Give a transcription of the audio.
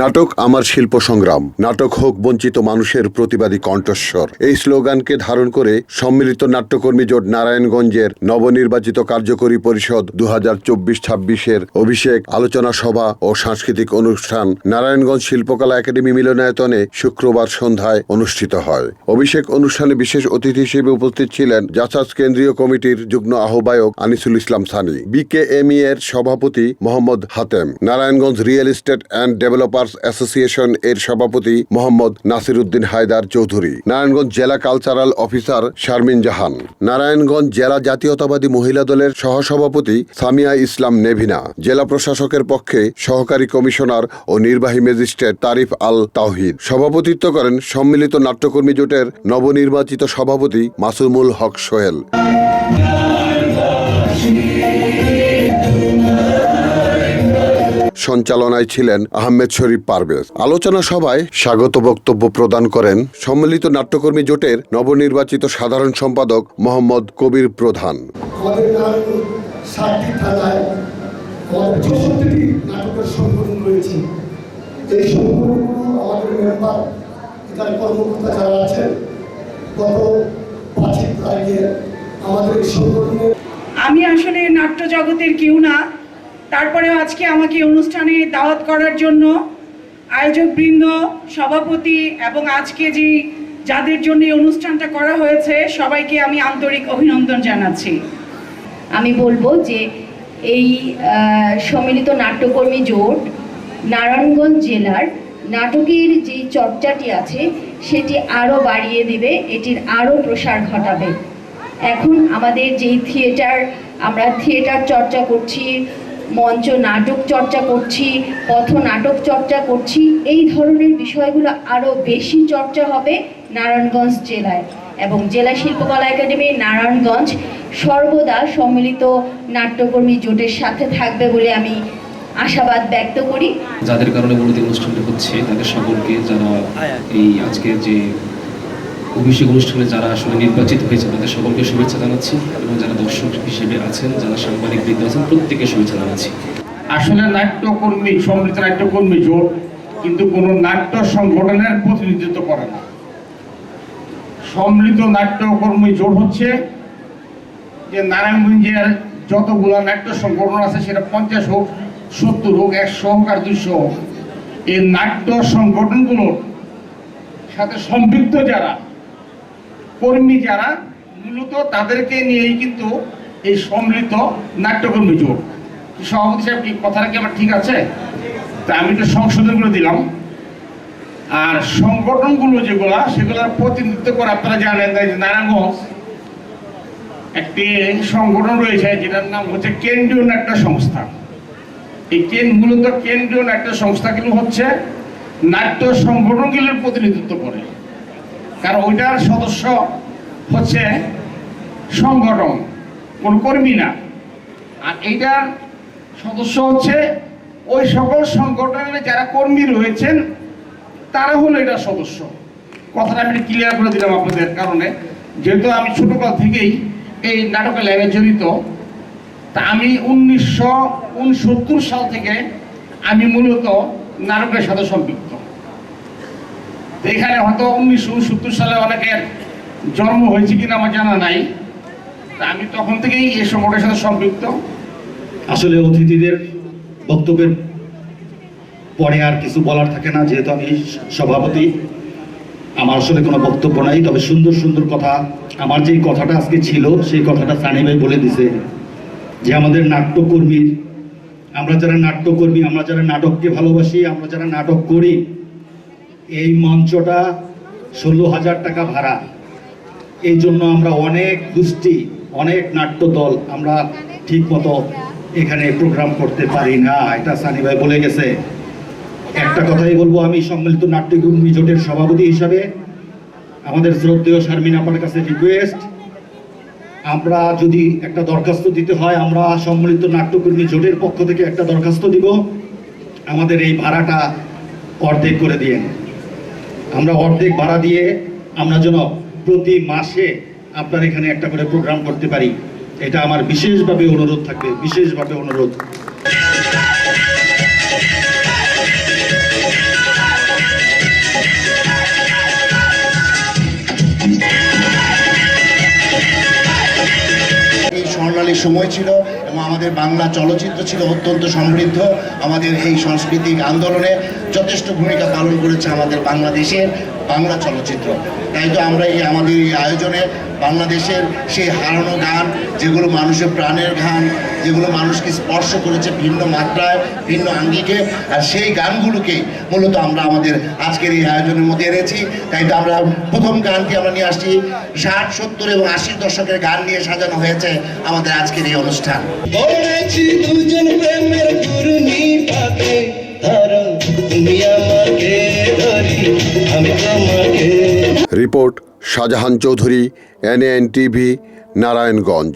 নাটক আমার শিল্প সংগ্রাম। নাটক হোক, বঞ্চিত মানুষের প্রতিবাদী কণ্ঠস্বর। এই স্লোগানকে ধারণ করে সম্মিলিত নাট্যকর্মী জোট নারায়ণগঞ্জের নবনির্বাচিত কার্যকরী পরিষদ দু হাজার চব্বিশ ছাব্বিশের অভিষেক আলোচনা সভা ও সাংস্কৃতিক অনুষ্ঠান নারায়ণগঞ্জ শিল্পকলা একাডেমি মিলনায়তনে শুক্রবার সন্ধ্যায় অনুষ্ঠিত হয়। অভিষেক অনুষ্ঠানে বিশেষ অতিথি হিসেবে উপস্থিত ছিলেন জাসাজ কেন্দ্রীয় কমিটির যুগ্ম আহ্বায়ক আনিসুল ইসলাম সানি বিকেএমই এর সভাপতি Mohammad Hatem, Narayanganj real estate and developers association এর সভাপতি মোহাম্মদ নাসির উদ্দিন হায়দার চৌধুরী। নারায়ণগঞ্জ জেলা কালচারাল অফিসার শারমিন জাহান। নারায়ণগঞ্জ জেলা জাতীয়তাবাদী মহিলা দলের সহসভাপতি সামিয়া ইসলাম নেভিনা। জেলা প্রশাসকের পক্ষে সহকারী কমিশনার ও নির্বাহী ম্যাজিস্ট্রেট তারিফ আল তাওহিদ। সভাপতিত্ব করেন সম্মিলিত নাট্যকর্মী জোটের নবনির্বাচিত সভাপতি মাসুমুল হক সোহেল। সঞ্চালনায় ছিলেন আহমেদ শরীফ পারভেজ। আলোচনা সভায় স্বাগত বক্তব্য প্রদান করেন সম্মিলিত নাট্যকর্মী জোটের নবনির্বাচিত সাধারণ সম্পাদক মোহাম্মদ কবির প্রধান। আমাদের নারায়ণগঞ্জ ষাটটি থানায় আমাদের চৌষট্টিটি নাটকের সংগঠন রয়েছে। এই আমাদের মেম্বার এখানে কর্মকর্তা যারা আছেন গত পাঁচই তারিখে আমাদের সংগঠনের আমি আসলে নাট্য জগতের কেউ না তারপরেও আজকে আমাকে অনুষ্ঠানে দাওয়াত করার জন্য আয়োজকবৃন্দ, সভাপতি এবং আজকে যে যাদের জন্য এই অনুষ্ঠানটা করা হয়েছে, সবাইকে আমি আন্তরিক অভিনন্দন জানাচ্ছি। আমি বলব যে এই সম্মিলিত নাট্যকর্মী জোট নারায়ণগঞ্জ জেলার নাটকের যে চর্চাটি আছে, সেটি আরও বাড়িয়ে দেবে, এটির আরও প্রসার ঘটাবে। এখন আমাদের যেই থিয়েটার, আমরা থিয়েটার চর্চা করছি মঞ্চ নাটক চর্চা করছি, পথ নাটক চর্চা করছি, এই ধরনের বিষয়গুলো আরও বেশি চর্চা হবে নারায়ণগঞ্জ জেলায় এবং জেলা শিল্পকলা একাডেমি নারায়ণগঞ্জ সর্বদা সম্মিলিত নাট্যকর্মী জোটের সাথে থাকবে বলে আমি আশাবাদ ব্যক্ত করি। যাদের কারণে অনুষ্ঠানটা হচ্ছে, তাদের সকলকে যারা এই আজকে যে অভিষেক অনুষ্ঠানে যারা আসলে নির্বাচিত হয়েছে, তাদের সকলকে শুভেচ্ছা জানাচ্ছি এবং যারা দর্শক হিসেবে আছেন, যারা সাংবাদিক বৃদ্ধ আছেন, প্রত্যেককে শুভেচ্ছা জানাচ্ছি। আসলে নাট্যকর্মী, সম্মিলিত নাট্যকর্মী জোট, কিন্তু কোনো নাট্য সংগঠনের প্রতিনিধিত্ব করে না। সম্মিলিত নাট্যকর্মী জোট হচ্ছে যে নারায়ণগঞ্জের যতগুলো নাট্য সংগঠন আছে, সেটা পঞ্চাশ হোক, সত্তর হোক, একশো হোক আর দুশো হোক, এই নাট্য সংগঠনগুলোর সাথে সম্পৃক্ত যারা কর্মী যারা, মূলত তাদেরকে নিয়েই কিন্তু এই সম্মিলিত নাট্যকর্মী জোট। সভাপতি সাহেব কি কথাটা কি আমার ঠিক আছে? তা আমি তো সংশোধন করে দিলাম। আর সংগঠনগুলো যেগুলা, সেগুলোর প্রতিনিধিত্ব করে আপনারা জানেন নারায়ণগঞ্জ একটি সংগঠন রয়েছে যেটার নাম হচ্ছে কেন্দ্রীয় নাট্য সংস্থা। এই কেন, মূলত কেন্দ্রীয় নাট্য সংস্থাগুলো হচ্ছে নাট্য সংগঠনগুলোর প্রতিনিধিত্ব করে। কারণ ওইটার সদস্য হচ্ছে সংগঠন, কোন কর্মী না। আর এইটার সদস্য হচ্ছে ওই সকল সংগঠনের যারা কর্মী রয়েছেন, তারা হলো এটার সদস্য। কথাটা আমি ক্লিয়ার করে দিলাম আপনাদের কারণে। যেহেতু আমি ছোটকাল থেকেই এই নাটকের লাইনে জড়িত, তা আমি উনিশশো উনসত্তর সাল থেকে আমি মূলত নাটকের সাথে সম্পৃক্ত। হয়তো উনিশশো সত্তর সালে অনেকের জন্ম হয়েছে কিনা আমার জানা নাই। আমি তখন থেকেই এই সংগঠনের সাথে সম্পৃক্ত। আসলে অতিথিদের বক্তব্যের পরে আর কিছু বলার থাকে না, যেহেতু আমি সভাপতি। আমার আসলে কোনো বক্তব্য নাই, তবে সুন্দর সুন্দর কথা, আমার যেই কথাটা আজকে ছিল, সেই কথাটা সানি ভাই বলে দিছে যে আমাদের নাট্যকর্মীর, আমরা যারা নাট্যকর্মী, আমরা যারা নাটককে ভালোবাসি, আমরা যারা নাটক করি এই মঞ্চটা ষোলো হাজার টাকা ভাড়া। এই জন্য আমরা অনেক গোষ্ঠী, অনেক নাট্য দল আমরা ঠিক মতো এখানে প্রোগ্রাম করতে পারি না, এটা সানি ভাই বলে গেছে। একটা কথাই বলব, আমি সম্মিলিত নাট্যকর্মী জোটের সভাপতি হিসাবে, আমাদের শ্রদ্ধেয় শারমিন আপার কাছে রিকোয়েস্ট আমরা যদি একটা দরখাস্ত দিতে হয়, আমরা সম্মিলিত নাট্যকর্মী জোটের পক্ষ থেকে একটা দরখাস্ত দিব। আমাদের এই ভাড়াটা অর্ধেক করে দিয়েন। আমরা অর্ধেক ভাড়া দিয়ে আমরা যেন প্রতি মাসে আপনার এখানে একটা করে প্রোগ্রাম করতে পারি। এটা আমার বিশেষভাবে অনুরোধ থাকবে, বিশেষভাবে অনুরোধ। এই স্বর্ণালীর সময় ছিল। এবং আমাদের বাংলা চলচ্চিত্র ছিল অত্যন্ত সমৃদ্ধ। আমাদের এই সাংস্কৃতিক আন্দোলনে যথেষ্ট ভূমিকা পালন করেছে আমাদের বাংলাদেশের বাংলা চলচ্চিত্র। তাই তো আমরা এই আমাদের এই আয়োজনে বাংলাদেশের সেই হারানো গান যেগুলো মানুষের প্রাণের গান যেগুলো মানুষকে স্পর্শ করেছে ভিন্ন মাত্রায় ভিন্ন আঙ্গিকে আর সেই গানগুলোকেই মূলত আমরা আমাদের আজকের এই আয়োজনের মধ্যে এনেছি। তাই তো আমরা প্রথম গানটি আমরা নিয়ে আসছি। ষাট সত্তর এবং আশির দশকের গান নিয়ে সাজানো হয়েছে আমাদের আজকের এই অনুষ্ঠান। Report Shahjahan Chowdhury NN TV Narayanganj.